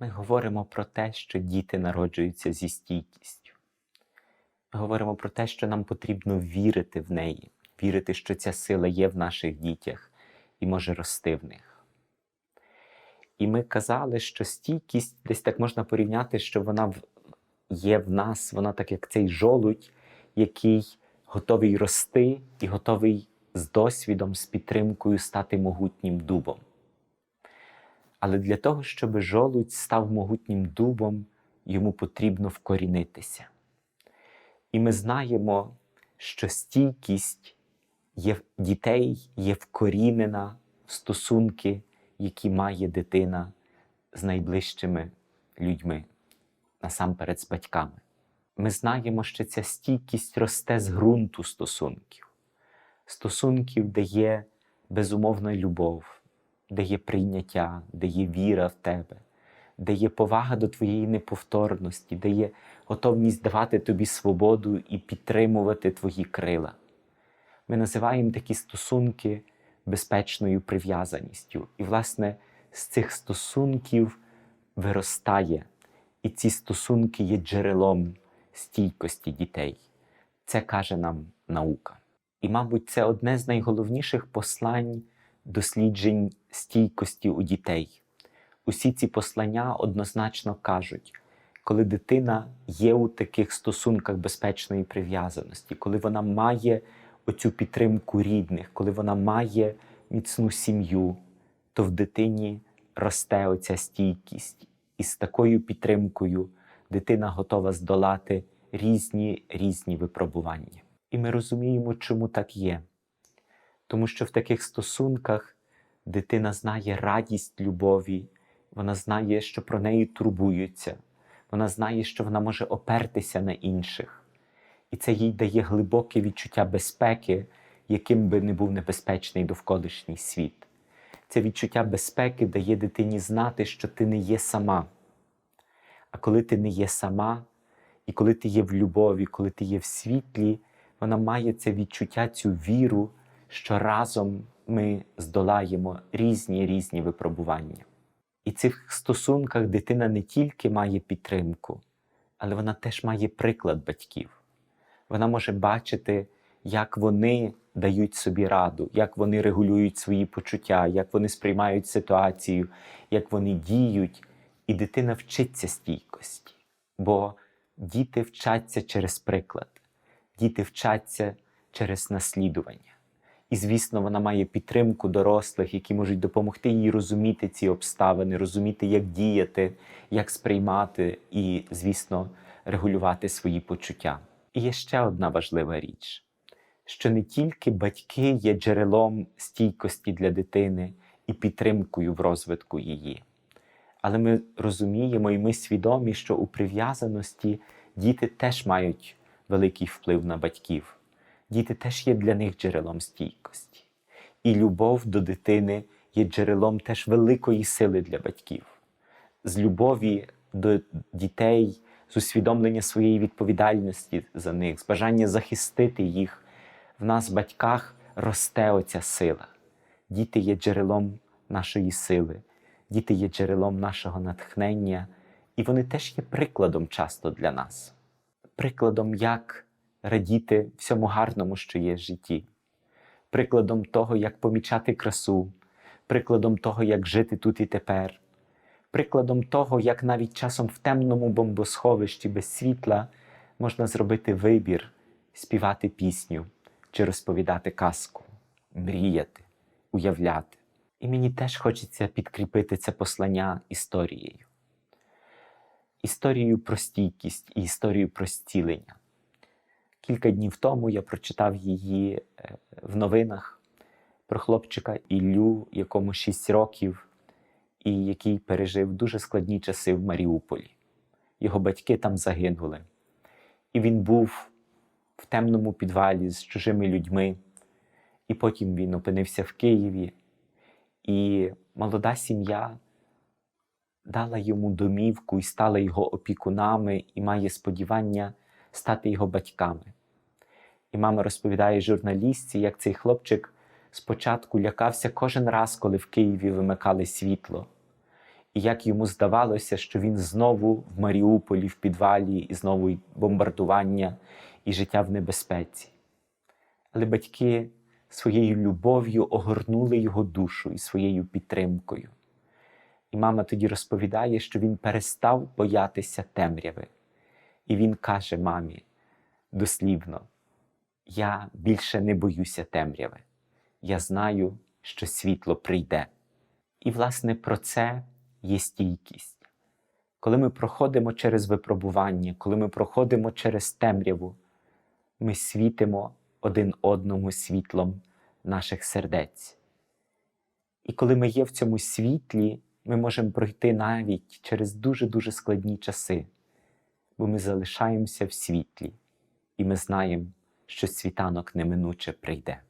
Ми говоримо про те, що діти народжуються зі стійкістю. Ми говоримо про те, що нам потрібно вірити в неї, вірити, що ця сила є в наших дітях і може рости в них. І ми казали, що стійкість десь так можна порівняти, що вона є в нас, вона так як цей жолудь, який готовий рости і готовий з досвідом, з підтримкою стати могутнім дубом. Але для того, щоб жолудь став могутнім дубом, йому потрібно вкорінитися. І ми знаємо, що стійкість є дітей є вкорінена в стосунки, які має дитина з найближчими людьми, насамперед з батьками. Ми знаємо, що ця стійкість росте з ґрунту стосунків, стосунків, де є безумовна любов, де є прийняття, де є віра в тебе, де є повага до твоєї неповторності, де є готовність давати тобі свободу і підтримувати твої крила. Ми називаємо такі стосунки безпечною прив'язаністю. І, власне, з цих стосунків виростає, і ці стосунки є джерелом стійкості дітей. Це каже нам наука. І, мабуть, це одне з найголовніших послань досліджень стійкості у дітей. Усі ці послання однозначно кажуть, коли дитина є у таких стосунках безпечної прив'язаності, коли вона має оцю підтримку рідних, коли вона має міцну сім'ю, то в дитині росте оця стійкість. І з такою підтримкою дитина готова здолати різні різні випробування. І ми розуміємо, чому так є. Тому що в таких стосунках дитина знає радість любові, вона знає, що про неї турбуються, вона знає, що вона може опертися на інших. І це їй дає глибоке відчуття безпеки, яким би не був небезпечний довколишній світ. Це відчуття безпеки дає дитині знати, що ти не є сама. А коли ти не є сама, і коли ти є в любові, коли ти є в світлі, вона має це відчуття, цю віру, що разом ми здолаємо різні різні випробування. І в цих стосунках дитина не тільки має підтримку, але вона теж має приклад батьків. Вона може бачити, як вони дають собі раду, як вони регулюють свої почуття, як вони сприймають ситуацію, як вони діють, і дитина вчиться стійкості. Бо діти вчаться через приклад, діти вчаться через наслідування. І, звісно, вона має підтримку дорослих, які можуть допомогти їй розуміти ці обставини, розуміти, як діяти, як сприймати і, звісно, регулювати свої почуття. І є ще одна важлива річ, що не тільки батьки є джерелом стійкості для дитини і підтримкою в розвитку її, але ми розуміємо і ми свідомі, що у прив'язаності діти теж мають великий вплив на батьків. Діти теж є для них джерелом стійкості. І любов до дитини є джерелом теж великої сили для батьків. З любові до дітей, з усвідомлення своєї відповідальності за них, з бажання захистити їх, в нас, батьках, росте оця сила. Діти є джерелом нашої сили, діти є джерелом нашого натхнення, і вони теж є прикладом часто для нас. Прикладом, як радіти всьому гарному, що є в житті, прикладом того, як помічати красу, прикладом того, як жити тут і тепер, прикладом того, як навіть часом в темному бомбосховищі без світла можна зробити вибір, співати пісню чи розповідати казку, мріяти, уявляти. І мені теж хочеться підкріпити це послання історією. Історією про стійкість і історією про зцілення. Кілька днів тому я прочитав її е, в новинах про хлопчика Іллю, якому 6 років, і який пережив дуже складні часи в Маріуполі. Його батьки там загинули. І він був в темному підвалі з чужими людьми, і потім він опинився в Києві. І молода сім'я дала йому домівку і стала його опікунами, і має сподівання стати його батьками. І мама розповідає журналістці, як цей хлопчик спочатку лякався кожен раз, коли в Києві вимикали світло. і як йому здавалося, що він знову в Маріуполі, в підвалі, і знову бомбардування і життя в небезпеці. Але батьки своєю любов'ю огорнули його душу і своєю підтримкою. І мама тоді розповідає, що він перестав боятися темряви. І він каже мамі дослівно: Я більше не боюся темряви. Я знаю, що світло прийде. І, власне, про це є стійкість. Коли ми проходимо через випробування, коли ми проходимо через темряву, ми світимо один одному світлом наших сердець. І коли ми є в цьому світлі, ми можемо пройти навіть через дуже-дуже складні часи, бо ми залишаємося в світлі, і ми знаємо, що світанок неминуче прийде.